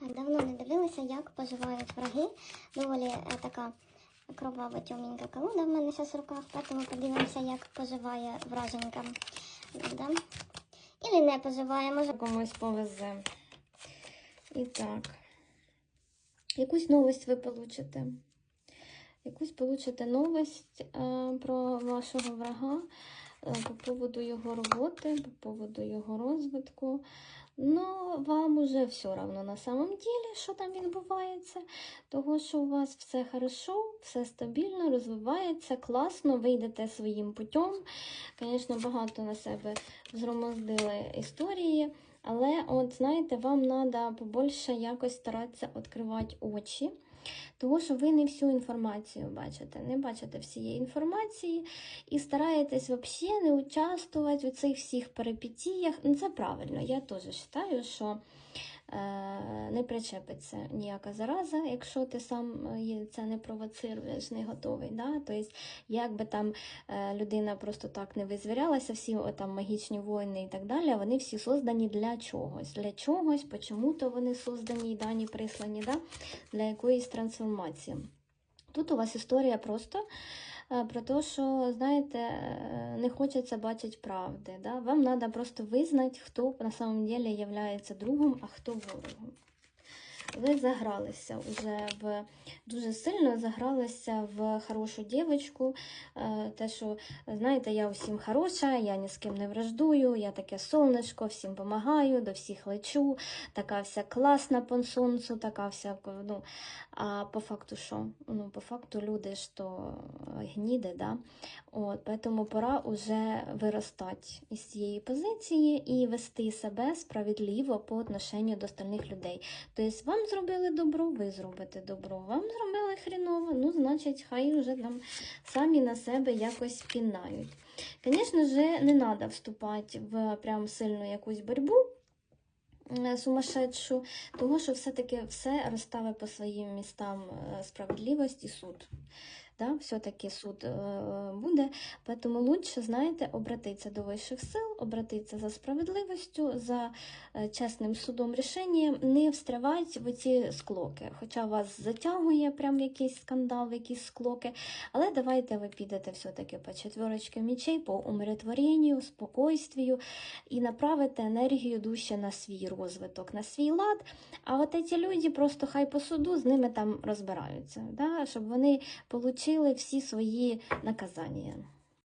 Давно не дивилися, як поживають враги. Доволі е, така кровава тьомінька колода в мене зараз в руках, тому подивимося, як поживає враженька. Да? Ілі не поживає, може. комусь повезе. І так. Якусь новость ви получите. Якусь получите новость е, про вашого врага по поводу його роботи, по поводу його розвитку. Ну, вам уже все одно на самом деле, що там відбувається, того, що у вас все хорошо, все стабільно, розвивається, класно, ви йдете своїм путем. Звісно, багато на себе згромоздили історії. Але, от знаєте, вам треба побольше якось старатися відкривати очі, тому що ви не всю інформацію бачите, не бачите всієї інформації і стараєтесь взагалі не участвувати у цих всіх перипетіях. Ну, це правильно, я теж вважаю, що е, не причепиться ніяка зараза, якщо ти сам е, це не провоцируєш, не готовий. Да? Тобто, як би там е, людина просто так не визвірялася, всі там магічні воїни і так далі, вони всі создані для чогось. Для чогось, чому-то вони создані і дані прислані, да? для якоїсь трансформації. Тут у вас історія просто е, про те, що, знаєте, не хочеться бачити правди. Да? Вам треба просто визнати, хто на самом деле є другом, а хто ворогом. Ви загралися вже в дуже сильно загралися в хорошу дівчинку. Е, Те, що, знаєте, я усім хороша, я ні з ким не враждую, я таке сонечко, всім допомагаю, до всіх лечу, така вся класна по сонцю, така вся. ну, А по факту що? Ну, по факту люди ж то гніди, да? От, Тому пора уже виростати із цієї позиції і вести себе справедливо по отношенню до остальних людей. Тобто вам зробили добро, ви зробите добро. Вам зробили хріново, ну, значить, хай вже там самі на себе якось пінають. Звісно ж, не треба вступати в прям сильну якусь боротьбу е, сумасшедшу, тому що все-таки все розставить по своїм містам е, справедливість і суд. Да, все-таки суд е, буде, тому лучше, знаєте, обратитися до вищих сил, обратитися за справедливістю, за е, чесним судом рішенням, не встрявати в ці склоки. Хоча вас затягує прям якийсь скандал, якісь склоки, але давайте ви підете все-таки по четверочці мічей, по умиротворенню, спокойствію і направите енергію душі на свій розвиток, на свій лад. А от ці люди просто хай по суду з ними там розбираються, да, щоб вони отримали всі свої наказання.